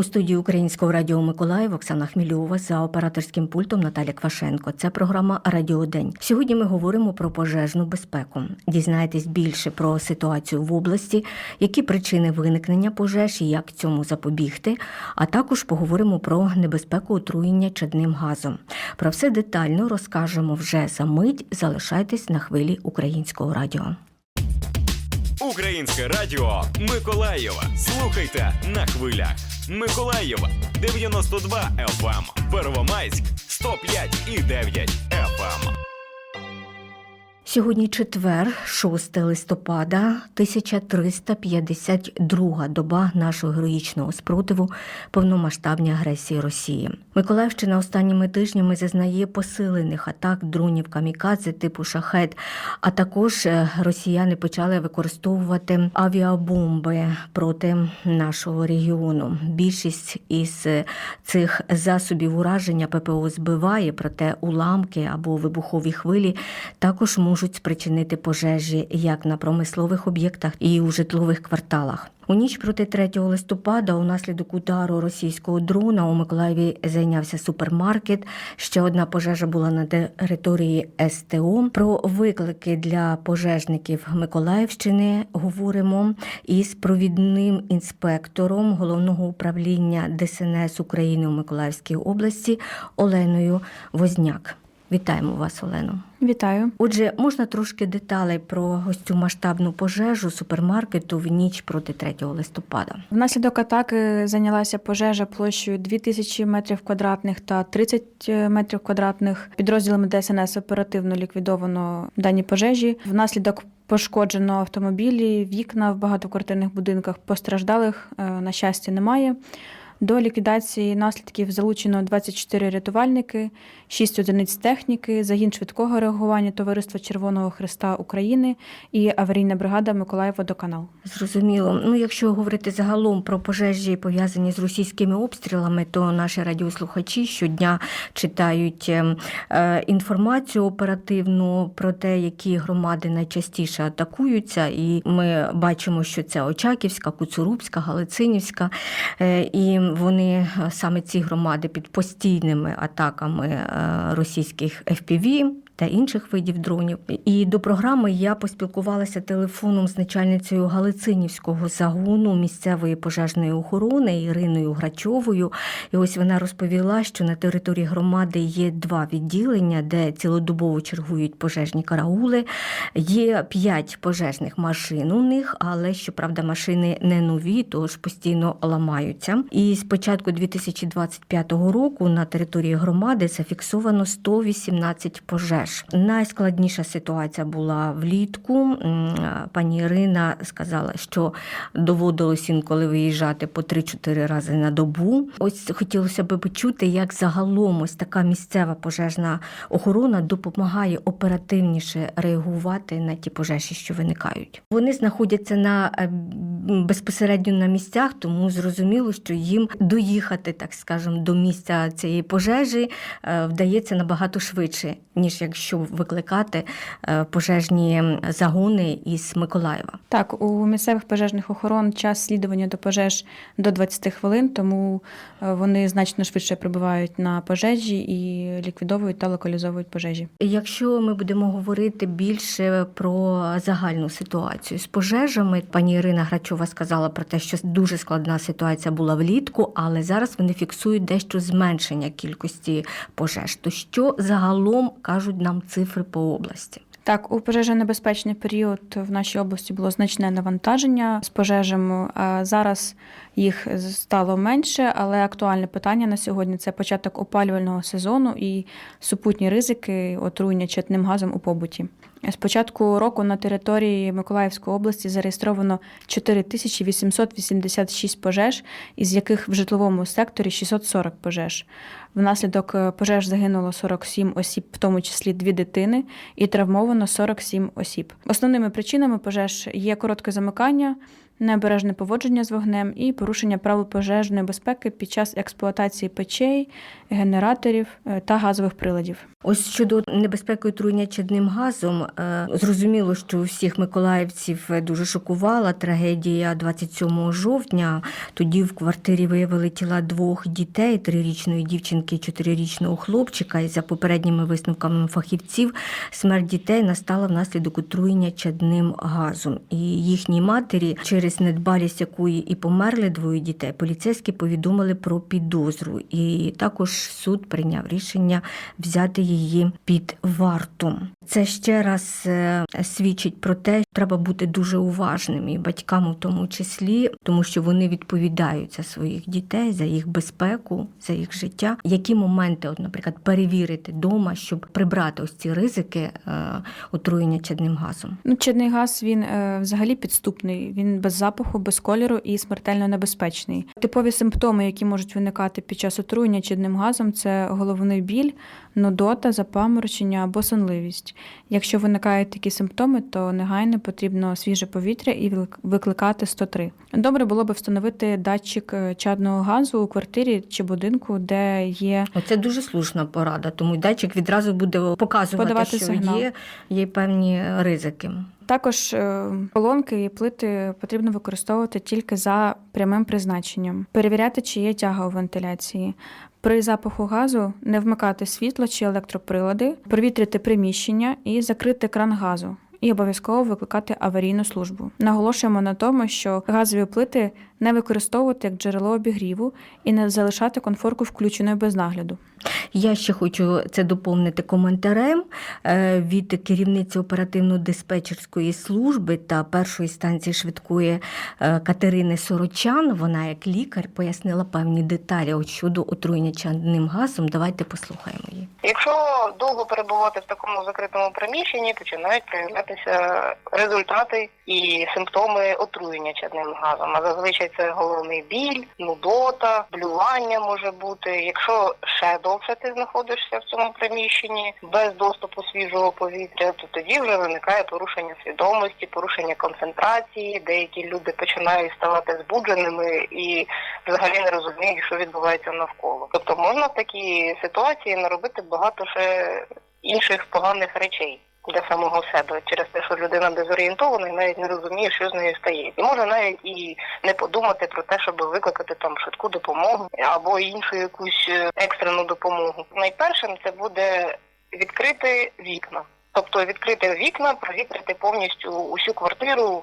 У студії Українського радіо Миколаїв Оксана Хмільова за операторським пультом Наталя Квашенко. Це програма Радіодень. Сьогодні ми говоримо про пожежну безпеку. Дізнаєтесь більше про ситуацію в області, які причини виникнення пожеж і як цьому запобігти. А також поговоримо про небезпеку отруєння чадним газом. Про все детально розкажемо вже за мить. Залишайтесь на хвилі українського радіо. Українське радіо Миколаєва. Слухайте на хвилях. Миколаєва 92 FM, Первомайськ. 105 і 9 FM. Сьогодні четвер, 6 листопада, 1352 доба нашого героїчного спротиву повномасштабній агресії Росії. Миколаївщина останніми тижнями зазнає посилених атак дронів камікадзе типу шахет. А також е, росіяни почали використовувати авіабомби проти нашого регіону. Більшість із е, цих засобів ураження ППО збиває, проте уламки або вибухові хвилі також можуть спричинити пожежі як на промислових об'єктах і у житлових кварталах. У ніч проти 3 листопада, унаслідок удару російського дрона у Миколаєві зайнявся супермаркет. Ще одна пожежа була на території СТО. Про виклики для пожежників Миколаївщини говоримо із провідним інспектором головного управління ДСНС України у Миколаївській області Оленою Возняк. Вітаємо вас, Олено. Вітаю. Отже, можна трошки деталей про ось цю масштабну пожежу супермаркету в ніч проти 3 листопада. Внаслідок атаки зайнялася пожежа площею 2000 метрів квадратних та 30 метрів квадратних. Підрозділами ДСНС оперативно ліквідовано дані пожежі. Внаслідок пошкоджено автомобілі, вікна в багатоквартирних будинках. Постраждалих, е, на щастя, немає. До ліквідації наслідків залучено 24 рятувальники, 6 одиниць техніки, загін швидкого реагування Товариства Червоного Христа України і аварійна бригада Миколаїв-Водоканал. Зрозуміло. Ну, якщо говорити загалом про пожежі, пов'язані з російськими обстрілами, то наші радіослухачі щодня читають е, е, інформацію оперативну про те, які громади найчастіше атакуються, і ми бачимо, що це Очаківська, Куцурубська, Галицинівська, е, і вони е, саме ці громади під постійними атаками російських FPV та інших видів дронів. І до програми я поспілкувалася телефоном з начальницею Галицинівського загону місцевої пожежної охорони Іриною Грачовою. І ось вона розповіла, що на території громади є два відділення, де цілодобово чергують пожежні караули. Є п'ять пожежних машин у них, але щоправда, машини не нові, тож постійно ламаються. І з початку 2025 року на території громади зафіксовано 118 пожеж. Найскладніша ситуація була влітку. Пані Ірина сказала, що доводилось інколи виїжджати по 3-4 рази на добу. Ось хотілося б почути, як загалом ось така місцева пожежна охорона допомагає оперативніше реагувати на ті пожежі, що виникають. Вони знаходяться на е, безпосередньо на місцях, тому зрозуміло, що їм доїхати, так скажемо, до місця цієї пожежі е, вдається набагато швидше, ніж якщо викликати е, пожежні загони із Миколаєва. Так, у місцевих пожежних охорон час слідування до пожеж до 20 хвилин, тому е, вони значно швидше прибувають на пожежі і ліквідовують та локалізовують пожежі. Якщо ми будемо говорити більше про загальну ситуацію з пожежами, пані Ірина Грачова сказала про те, що дуже складна ситуація була влітку, але зараз вони фіксують дещо зменшення кількості пожеж. То що загалом кажуть нам цифри по області? Так, у пожежонебезпечний період в нашій області було значне навантаження з пожежами. Зараз їх стало менше, але актуальне питання на сьогодні це початок опалювального сезону і супутні ризики отруєння чатним газом у побуті. З початку року на території Миколаївської області зареєстровано 4886 пожеж, із яких в житловому секторі 640 пожеж. Внаслідок е, пожеж загинуло 47 осіб, в тому числі дві дитини, і травмовано 47 осіб. Основними причинами пожеж є коротке замикання необережне поводження з вогнем і порушення правил пожежної безпеки під час експлуатації печей, генераторів е, та газових приладів. Ось щодо небезпеки отруєння чадним газом, е, зрозуміло, що всіх миколаївців е, дуже шокувала трагедія 27 жовтня. Тоді в квартирі виявили тіла двох дітей: трирічної дівчинки і чотирирічного хлопчика. І за попередніми висновками фахівців, смерть дітей настала внаслідок отруєння чадним газом. І їхній матері, через недбалість якої і померли двоє дітей, поліцейські повідомили про підозру. І також суд прийняв рішення взяти її під варту. Це ще раз е, свідчить про те, що треба бути дуже уважним і батькам у тому числі, тому що вони відповідають за своїх дітей, за їх безпеку, за їх життя. Які моменти, от, наприклад, перевірити вдома, щоб прибрати ось ці ризики е, отруєння чадним газом? Ну, чадний газ він е, взагалі підступний. Він без запаху, без кольору і смертельно небезпечний. Типові симптоми, які можуть виникати під час отруєння чадним газом, це головний біль, нудота, запаморочення або сонливість. Якщо виникають такі симптоми, то негайно потрібно свіже повітря і викликати 103. Добре було би встановити датчик е, чадного газу у квартирі чи будинку, де є Оце дуже слушна порада, тому датчик відразу буде показувати, Подавати що сигнал. є, є певні ризики. Також е, колонки і плити потрібно використовувати тільки за прямим призначенням, перевіряти, чи є тяга у вентиляції. При запаху газу не вмикати світло чи електроприлади, провітрити приміщення і закрити кран газу. І обов'язково викликати аварійну службу. Наголошуємо на тому, що газові плити не використовувати як джерело обігріву і не залишати конфорку включеною без нагляду. Я ще хочу це доповнити коментарем е, від керівниці оперативно-диспетчерської служби та першої станції швидкої е, Катерини Сорочан. Вона, як лікар, пояснила певні деталі щодо отруєння чадним газом. Давайте послухаємо її. Якщо довго перебувати в такому закритому приміщенні, починають проявлятися результати і симптоми отруєння чадним газом. А зазвичай це головний біль, нудота, блювання може бути. Якщо ще довше ти знаходишся в цьому приміщенні без доступу свіжого повітря, то тоді вже виникає порушення свідомості, порушення концентрації. Деякі люди починають ставати збудженими і взагалі не розуміють, що відбувається навколо. Тобто можна в такій ситуації наробити багато ще інших поганих речей. Для самого себе через те, що людина дезорієнтована і навіть не розуміє, що з нею стає, і може навіть і не подумати про те, щоб викликати там швидку допомогу або іншу якусь е, екстрену допомогу. Найпершим це буде відкрити вікна. Тобто відкрити вікна, провітрити повністю усю квартиру,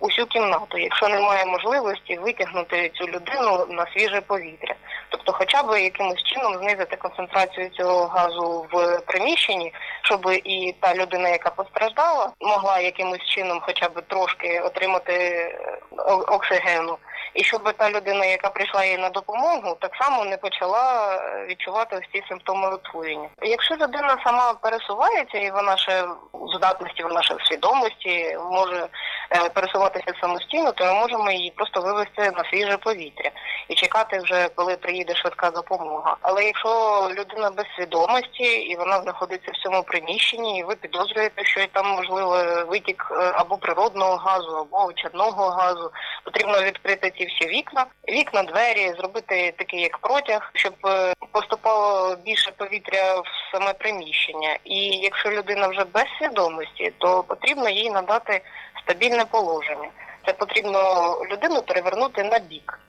усю кімнату, якщо немає можливості витягнути цю людину на свіже повітря. Тобто, хоча б якимось чином знизити концентрацію цього газу в приміщенні, щоб і та людина, яка постраждала, могла якимось чином, хоча б трошки отримати е, оксигену. І щоб та людина, яка прийшла їй на допомогу, так само не почала е, відчувати ось ці симптоми отруєння. Якщо людина сама пересувається і вона ще в здатності, вона ще в свідомості може пересуватися самостійно, то ми можемо її просто вивести на свіже повітря і чекати вже, коли приїде швидка допомога. Але якщо людина без свідомості і вона знаходиться в цьому приміщенні, і ви підозрюєте, що там можливо витік е, або природного газу, або чадного газу, потрібно відкрити ці всі вікна, вікна, двері, зробити такий як протяг, щоб е, поступало більше повітря в саме приміщення. І якщо людина вже без свідомості, то потрібно їй надати стабільне положення. Це потрібно людину перевернути на бік.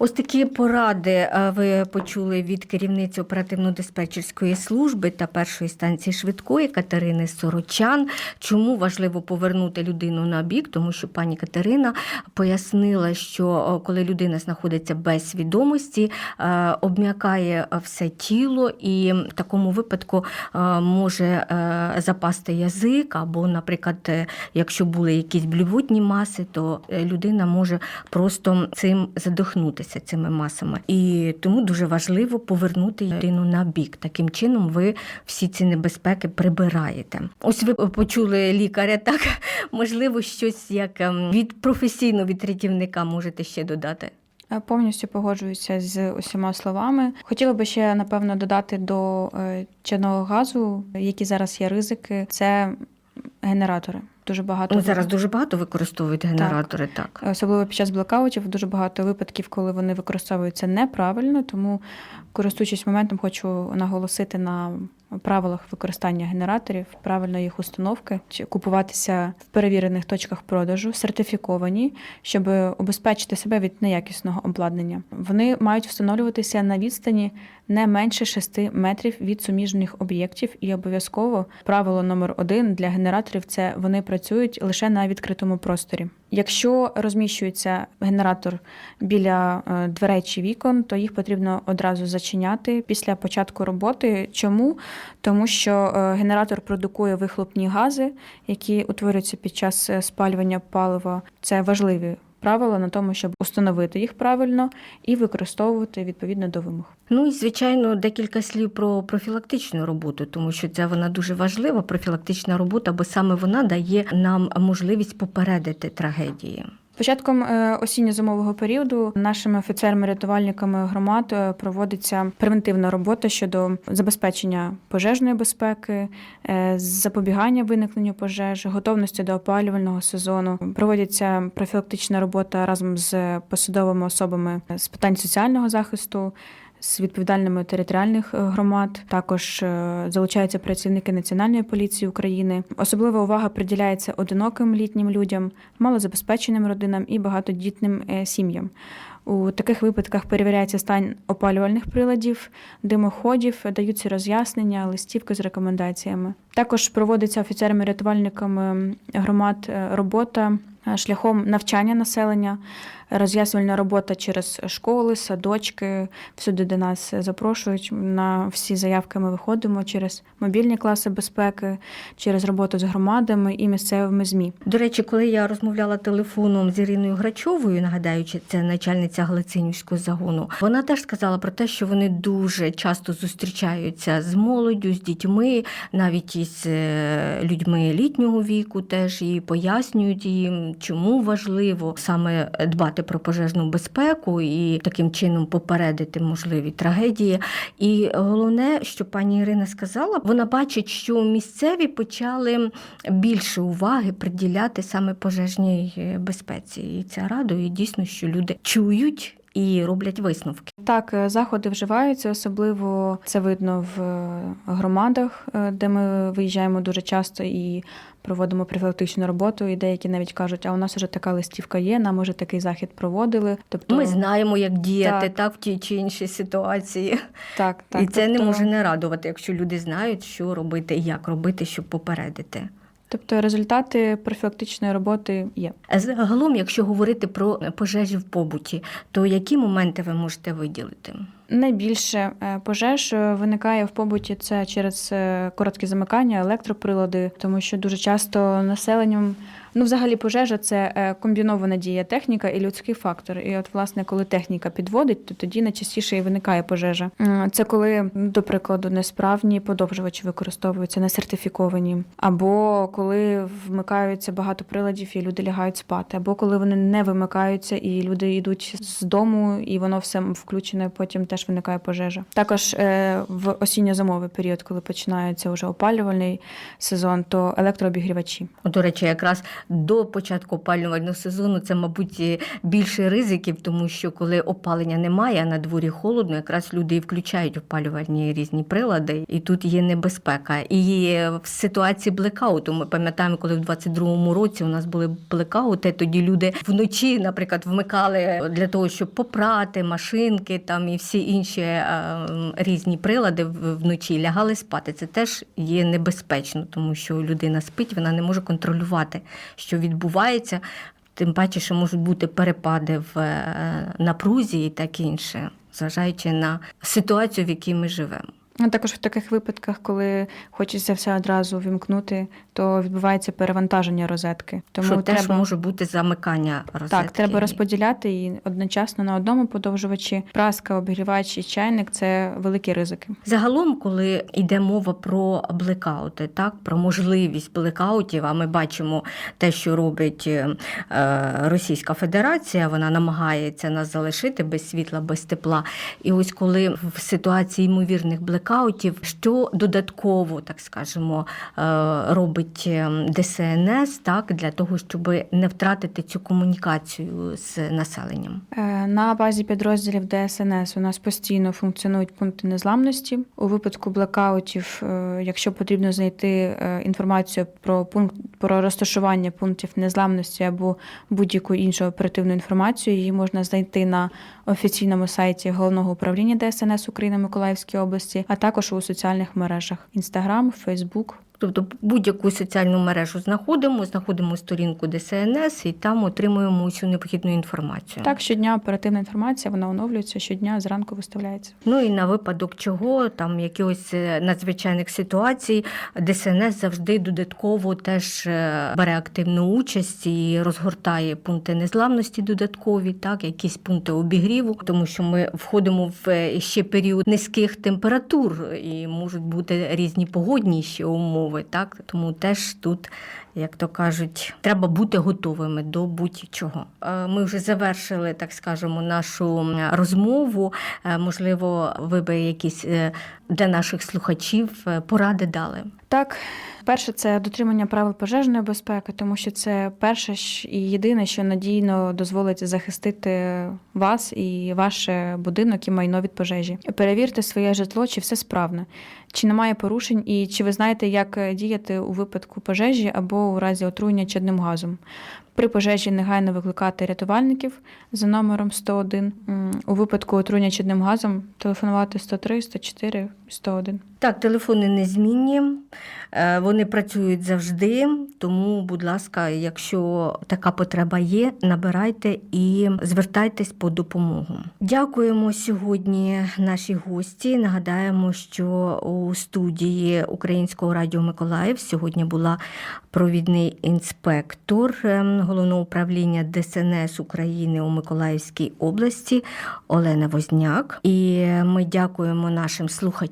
Ось такі поради е, ви почули від керівниці оперативно-диспетчерської служби та першої станції швидкої Катерини Сорочан. Чому важливо повернути людину на бік? Тому що пані Катерина пояснила, що коли людина знаходиться без свідомості, е, обм'якає все тіло, і в такому випадку е, може е, запасти язик, або, наприклад, е, якщо були якісь блювотні маси, то е, людина може просто цим задохнутися цими масами. І тому дуже важливо повернути людину на бік. Таким чином ви всі ці небезпеки прибираєте. Ось ви почули лікаря, так можливо, щось як ем, від професійного від рятівника можете ще додати. Е, Повністю погоджуюся з усіма словами. Хотіла би ще напевно додати до е, чадного газу, які зараз є ризики, це генератори. Дуже багато Ну, зараз дуже багато використовують генератори, так. Особливо під час блокаутів. дуже багато випадків, коли вони використовуються неправильно. Тому, користуючись моментом, хочу наголосити на правилах використання генераторів, правильно їх установки, чи купуватися в перевірених точках продажу, сертифіковані, щоб убезпечити себе від неякісного обладнання. Вони мають встановлюватися на відстані не менше 6 метрів від суміжних об'єктів, і обов'язково правило номер один для генераторів це вони працюють лише на відкритому просторі. Якщо розміщується генератор біля е, дверей чи вікон, то їх потрібно одразу зачиняти після початку роботи. Чому? Тому що е, генератор продукує вихлопні гази, які утворюються під час е, спалювання палива. Це важливі правила на тому, щоб установити їх правильно і використовувати відповідно до вимог. Ну і звичайно, декілька слів про профілактичну роботу, тому що це вона дуже важлива. Профілактична робота, бо саме вона дає нам можливість попередити трагедії. Початком е, осінньо-зимового періоду нашими офіцерами-рятувальниками громад е, проводиться превентивна робота щодо забезпечення пожежної безпеки, е, запобігання виникненню пожеж, готовності до опалювального сезону. Проводиться профілактична робота разом з посадовими особами з питань соціального захисту. З відповідальними територіальних е, громад також е, залучаються працівники Національної поліції України. Особлива увага приділяється одиноким літнім людям, малозабезпеченим родинам і багатодітним е, сім'ям. У таких випадках перевіряється стан опалювальних приладів, димоходів, даються роз'яснення, листівки з рекомендаціями. Також проводиться офіцерами-рятувальниками громад робота шляхом навчання населення, роз'яснювальна робота через школи, садочки, всюди, де нас запрошують. На всі заявки ми виходимо через мобільні класи безпеки, через роботу з громадами і місцевими ЗМІ. До речі, коли я розмовляла телефоном з Іриною Грачовою, нагадаючи, це начальниця Глицинівського загону, вона теж сказала про те, що вони дуже часто зустрічаються з молоддю, з дітьми, навіть із е, людьми літнього віку, теж і пояснюють їм, чому важливо саме дбати про пожежну безпеку і таким чином попередити можливі трагедії. І головне, що пані Ірина сказала, вона бачить, що місцеві почали більше уваги приділяти саме пожежній е, безпеці. І це радує дійсно, що люди чують і роблять висновки. Так, е, заходи вживаються, особливо це видно в е, громадах, е, де ми виїжджаємо дуже часто і проводимо профілактичну роботу. І деякі навіть кажуть, а у нас вже така листівка є, нам уже такий захід проводили. Тобто Ми знаємо, як діяти Так. так в тій чи іншій ситуації. так, так, і це не тобто- може не радувати, якщо люди знають, що робити і як робити, щоб попередити. Тобто результати профілактичної роботи є. Загалом, якщо говорити про пожежі в побуті, то які моменти ви можете виділити? Найбільше е, пожеж е, виникає в побуті це через е, короткі замикання, електроприлади, тому що дуже часто населенням. Ну, взагалі, пожежа це е, комбінована дія техніка і людський фактор. І от, власне, коли техніка підводить, то тоді найчастіше і виникає пожежа. Це коли, до прикладу, несправні подовжувачі використовуються, не сертифіковані, або коли вмикаються багато приладів і люди лягають спати, або коли вони не вимикаються і люди йдуть з дому, і воно все включене, потім теж виникає пожежа. Також е, в осінньо-зимовий період, коли починається вже опалювальний сезон, то електрообігрівачі. До речі, якраз до початку опалювального сезону це, мабуть, більше ризиків, тому що коли опалення немає, а на дворі холодно, якраз люди і включають опалювальні різні прилади, і тут є небезпека. І в ситуації блекауту ми пам'ятаємо, коли в 22-му році у нас були блекаути, тоді люди вночі, наприклад, вмикали для того, щоб попрати машинки там і всі інші е, різні прилади вночі лягали спати. Це теж є небезпечно, тому що людина спить, вона не може контролювати, що відбувається. Тим паче, що можуть бути перепади в е, напрузі і таке інше, зважаючи на ситуацію, в якій ми живемо. А також в таких випадках, коли хочеться все одразу вімкнути, то відбувається перевантаження розетки. Тому що теж може бути замикання розетки. так, треба розподіляти і одночасно на одному подовжувачі. Праска, обігрівач і чайник це великі ризики. Загалом, коли йде мова про блекаути, так про можливість блекаутів, а ми бачимо те, що робить е, Російська Федерація, вона намагається нас залишити без світла, без тепла. І ось коли в ситуації ймовірних блекаутів блекаутів, що додатково, так скажемо, е, робить ем, ДСНС так для того, щоб не втратити цю комунікацію з населенням. Е, На базі підрозділів ДСНС у нас постійно функціонують пункти незламності. У випадку блекаутів, е, якщо потрібно знайти е, інформацію про пункт про розташування пунктів незламності або будь-яку іншу оперативну інформацію, її можна знайти на офіційному сайті головного управління ДСНС України Миколаївській області, а також у соціальних мережах: Інстаграм, Фейсбук. Тобто будь-яку соціальну мережу знаходимо, знаходимо сторінку ДСНС і там отримуємо усю необхідну інформацію. Так, щодня оперативна інформація вона оновлюється щодня зранку виставляється. Ну і на випадок чого, там якихось е, надзвичайних ситуацій, ДСНС завжди додатково теж е, бере активну участь і розгортає пункти незламності додаткові, так, якісь пункти обігріву, тому що ми входимо в е, ще період низьких температур і можуть бути різні погодні ще умови. Так, тому теж тут. Як то кажуть, треба бути готовими до будь-чого. Е, Ми вже завершили, так скажемо, нашу розмову. Е, Можливо, ви би якісь е, для наших слухачів поради дали. Так, перше, це дотримання правил пожежної безпеки, тому що це перше і єдине, що надійно дозволить захистити вас і ваш будинок і майно від пожежі. Перевірте своє житло, чи все справно, чи немає порушень, і чи ви знаєте, як діяти у випадку пожежі або у разі отруєння чадним газом. При пожежі негайно викликати рятувальників за номером 101. М, У випадку отруєння чадним газом телефонувати 103, 104, 101. Так, телефони незмінні, е, вони працюють завжди. Тому, будь ласка, якщо така потреба є, набирайте і звертайтесь по допомогу. Дякуємо сьогодні нашій гості. Нагадаємо, що у студії Українського радіо Миколаїв сьогодні була провідний інспектор ем, головного управління ДСНС України у Миколаївській області Олена Возняк. І ми дякуємо нашим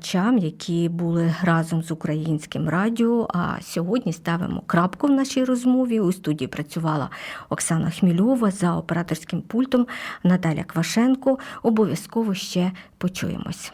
слухачам, які були разом з українським радіо. А сьогодні ставимо крапку в нашій розмові. У студії працювала Оксана Хмільова за операторським пультом Наталя Квашенко. Обов'язково ще почуємось.